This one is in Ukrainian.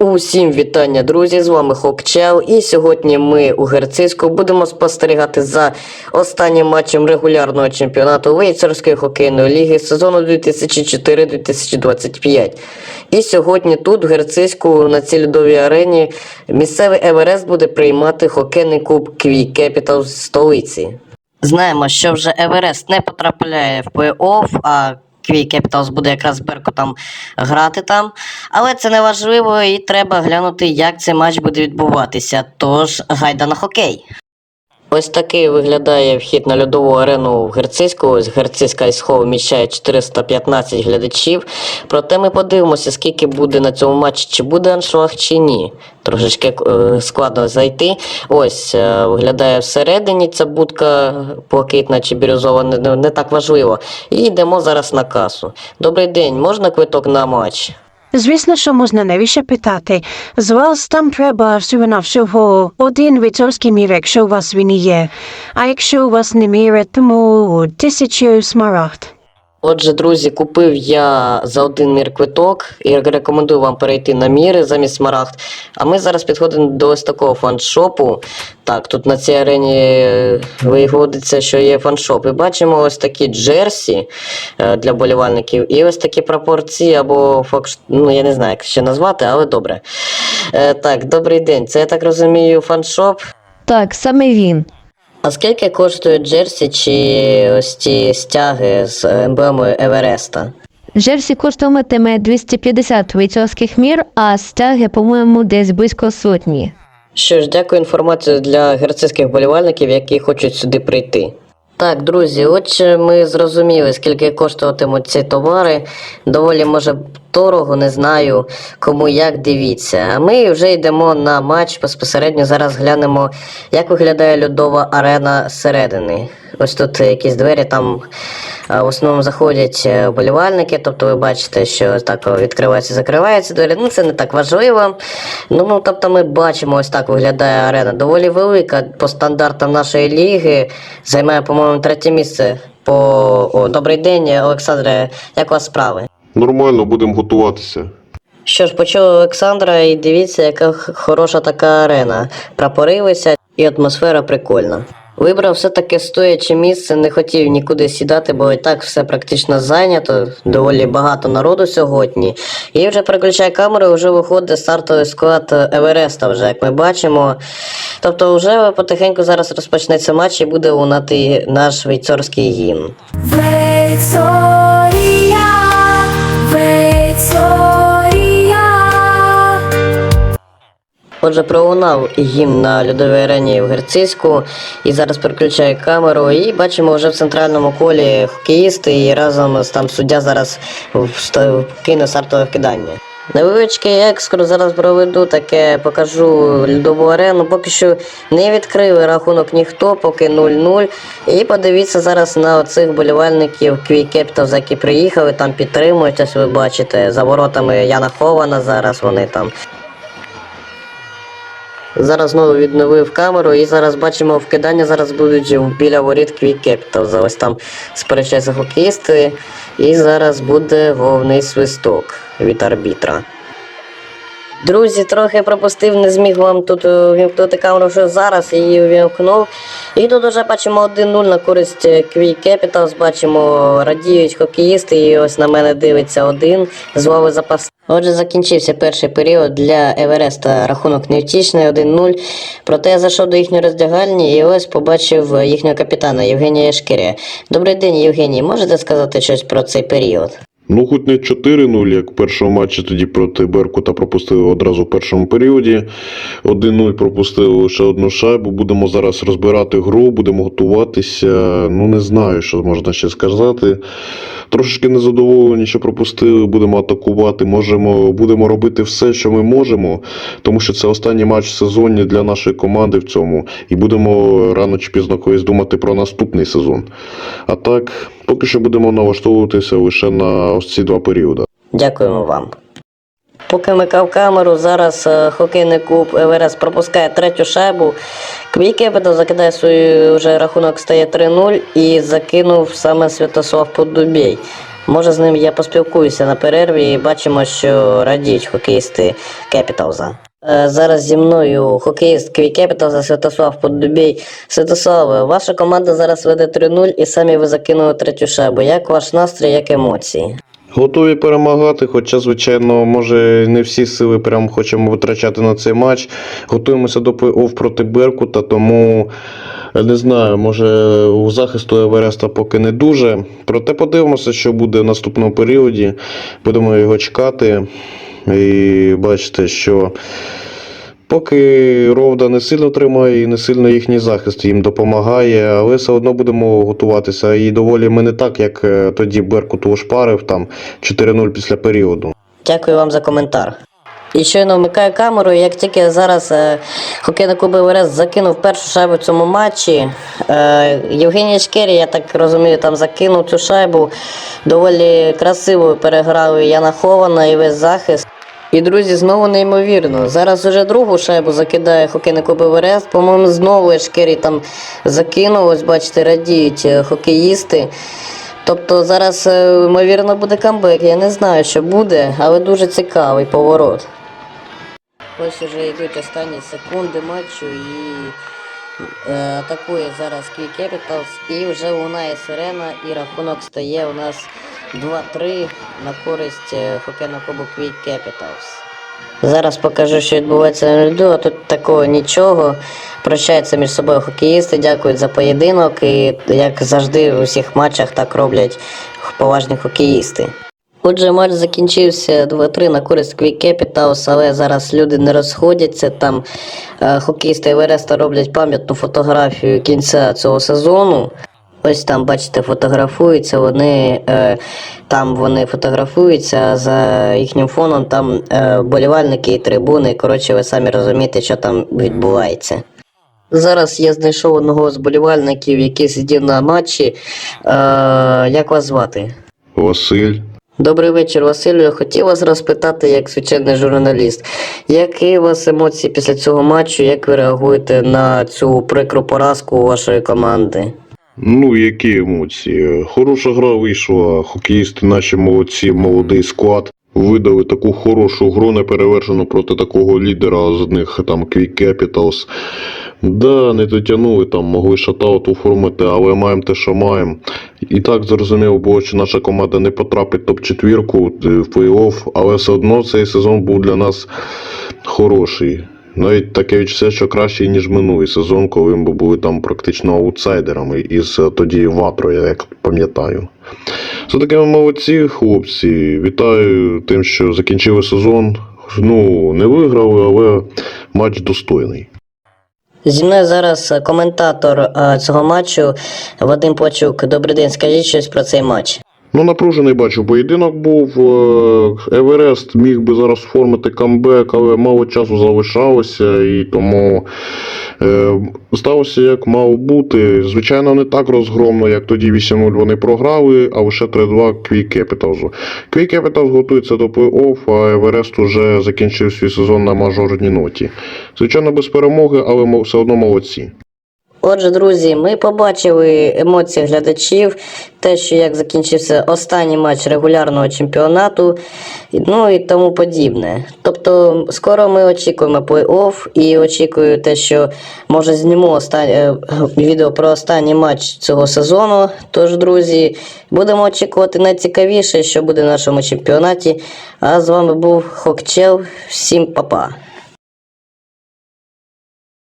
Усім вітання, друзі! З вами Хокчел. І сьогодні ми у Герциску будемо спостерігати за останнім матчем регулярного чемпіонату Вейцерської хокейної ліги сезону 2004-2025. І сьогодні тут, в Герциску, на цій льодовій арені, місцевий Еверест буде приймати хокейний клуб Квій Кепітал столиці. Знаємо, що вже Еверест не потрапляє в плей-офф, а Квій Capitals буде якраз Беркутом грати там. Але це не важливо і треба глянути, як цей матч буде відбуватися. Тож гайда на хокей. Ось такий виглядає вхід на льодову арену в Герциску. Ось Герциська ісхол вміщає 415 глядачів. Проте ми подивимося, скільки буде на цьому матчі, чи буде аншлаг, чи ні. Трошечки е, складно зайти. Ось е, виглядає всередині ця будка блакитна чи бірюзова, не- не так важливо. І йдемо зараз на касу. Добрий день, можна квиток на матч? Звісно, що можна навіщо питати. З вас там треба всього на всього один віцовський мір, якщо у вас він є. А якщо у вас не міре, тому тисячу смарагд. Отже, друзі, купив я за один мір квиток і рекомендую вам перейти на міри замість смарагд. А ми зараз підходимо до ось такого фаншопу. Так, тут на цій арені е, виходиться, що є фаншоп. І бачимо ось такі джерсі е, для болівальників, і ось такі пропорції, або факт, ну я не знаю, як ще назвати, але добре. Е, так, добрий день. Це я так розумію, фаншоп. Так, саме він. А скільки коштують джерсі чи ось ці стяги з емблемою Евереста? Джерсі коштуватиме 250 військових мір, а стяги, по-моєму, десь близько сотні. Що ж, дякую інформацію для герцизьких болівальників, які хочуть сюди прийти. Так, друзі, отже, ми зрозуміли, скільки коштуватимуть ці товари. Доволі може дорого, не знаю кому як дивіться. А ми вже йдемо на матч. Безпосередньо зараз глянемо, як виглядає льодова арена зсередини. Ось тут якісь двері там в основному заходять е, вболівальники, тобто ви бачите, що так відкриваються, закриваються двері. Ну це не так важливо. Ну, ну тобто ми бачимо, ось так виглядає арена. Доволі велика по стандартам нашої ліги. Займає, по-моєму, третє місце. По О, добрий день, Олександре. Як у вас справи? Нормально, будемо готуватися. Що ж, почув Олександра, і дивіться, яка хороша така арена. Прапори висять і атмосфера прикольна. Вибрав все-таки стояче місце, не хотів нікуди сідати, бо і так все практично зайнято, доволі багато народу сьогодні. І вже переключаю камеру, вже виходить стартовий склад Евереста, вже як ми бачимо. Тобто, вже потихеньку зараз розпочнеться матч і буде лунати наш вейцорський гімн. Вейцорія, Вейцорія. Отже, пролунав гімн на льодовій арені в Герциску. І зараз переключаю камеру. І бачимо вже в центральному колі хокеїсти, і разом з там суддя зараз кине стартове вкидання. Невеличкий екскурс зараз проведу, таке покажу льдову арену. Поки що не відкрив рахунок ніхто, поки 0-0. І подивіться зараз на оцих болівальників квікептов, які приїхали, там підтримують. Ось ви бачите, за воротами Яна Хована зараз вони там. Зараз знову відновив камеру і зараз бачимо вкидання зараз будуть біля воріт Quick Capital. Ось там сперечаються хокеїсти. І зараз буде головний свисток від арбітра. Друзі, трохи пропустив, не зміг вам тут е, вімкнути камеру, що зараз її увімкнув. І тут вже бачимо 1-0 на користь Квій Capitals. Бачимо, радіють хокеїсти, і ось на мене дивиться один з лави запас. Отже, закінчився перший період для Евереста. Рахунок невтішний 1-0. Проте я зайшов до їхньої роздягальні і ось побачив їхнього капітана Євгенія Шкіря. Добрий день, Євгеній. Можете сказати щось про цей період? Ну, хоч не 4-0, як в першому матчі тоді проти Беркута пропустили одразу в першому періоді. 1-0 пропустили лише одну шайбу. Будемо зараз розбирати гру, будемо готуватися. Ну, не знаю, що можна ще сказати. Трошечки незадоволені, що пропустили, будемо атакувати. Можемо, будемо робити все, що ми можемо, тому що це останній матч в сезоні для нашої команди в цьому. І будемо рано чи пізно колись думати про наступний сезон. А так, поки що будемо налаштовуватися лише на ось ці два періоди. Дякуємо вам. Поки микав камеру, зараз е, хокейний клуб Еверест пропускає третю шайбу. Квій Кепітал закидає свій вже рахунок стає 3-0 і закинув саме Святослав Подубєй. Може з ним я поспілкуюся на перерві і бачимо, що радіють хокеїсти Кепіталза. Е, Зараз зі мною хокеїст Кві Кепіталза Святослав Поддубій. Святославе, ваша команда зараз веде 3-0 і самі ви закинули третю шайбу. Як ваш настрій, як емоції? Готові перемагати, хоча, звичайно, може не всі сили прям хочемо витрачати на цей матч. Готуємося до плей-офф проти Беркута, тому е, не знаю, може у захисту Евереста поки не дуже. Проте подивимося, що буде в наступному періоді. Будемо його чекати. І бачите, що поки Ровда не сильно тримає і не сильно їхній захист їм допомагає, але все одно будемо готуватися. І доволі ми не так, як е, тоді Беркут ошпарив там 4-0 після періоду. Дякую вам за коментар. І щойно вмикаю камеру, як тільки зараз е, хокейний клуб Еверест закинув першу шайбу в цьому матчі, е, Євгеній Шкері, я так розумію, там закинув цю шайбу. Доволі красиво переграли Яна Хована і весь захист. І друзі, знову неймовірно. Зараз уже другу шайбу закидає хокейний клуб Еверест. По-моєму, знову Ешкері там закинув. Ось бачите, радіють е, хокеїсти. Тобто зараз, е, ймовірно, буде камбек. Я не знаю, що буде, але дуже цікавий поворот. Ось уже йдуть останні секунди матчу і е, атакує зараз Кві Capitals і вже лунає сирена і рахунок стає у нас 2-3 на користь е, хокейного клубу Кві Capitals. Зараз покажу, що відбувається на льоду, а тут такого нічого. Прощаються між собою хокеїсти, дякують за поєдинок і як завжди в усіх матчах так роблять поважні хокеїсти. Отже, матч закінчився 2-3 на користь Квік Capitals, але зараз люди не розходяться. Там е, хокеїсти Евереста роблять пам'ятну фотографію кінця цього сезону. Ось там, бачите, фотографуються, вони е, там вони фотографуються, а за їхнім фоном там е, болівальники і трибуни. Коротше, ви самі розумієте, що там відбувається. Зараз я знайшов одного з болівальників, який сидів на матчі. Е, як вас звати? Василь. Добрий вечір, Василю. Хотів вас розпитати, як звичайний журналіст, які у вас емоції після цього матчу, як ви реагуєте на цю прикру поразку вашої команди? Ну, які емоції? Хороша гра вийшла. Хокеїсти наші молодці, молодий склад. Видали таку хорошу гру неперевершену проти такого лідера з них там Quick Capitals. Да, не дотягнули там, могли шатаут оформити, але маємо те, що маємо. І так зрозуміло було, що наша команда не потрапить топ-4 в плей-офф, але все одно цей сезон був для нас хороший. Навіть таке відчуття, що кращий, ніж минулий сезон, коли ми були там практично аутсайдерами із е, тоді Ватрою, як пам'ятаю. Все таки молодці, хлопці. Вітаю тим, що закінчили сезон. Ну, не виграли, але матч достойний. Зі мною зараз коментатор цього матчу Вадим Почук. Добрий день, скажіть щось про цей матч. Ну, напружений бачу, поєдинок був. Е, Еверест міг би зараз оформити камбек, але мало часу залишалося, і тому е, сталося як мало бути. Звичайно, не так розгромно, як тоді 8-0 вони програли, а лише 3-2 Quick Capitals. Quick Capitals готується до плей-офф, а Еверест уже закінчив свій сезон на мажорній ноті. Звичайно, без перемоги, але все одно молодці. Отже, друзі, ми побачили емоції глядачів, те, що як закінчився останній матч регулярного чемпіонату, ну і тому подібне. Тобто, скоро ми очікуємо плей-офф і очікую те, що може зніму остан... е, відео про останній матч цього сезону. Тож, друзі, будемо очікувати найцікавіше, що буде в нашому чемпіонаті. А з вами був Хокчел. Всім па-па.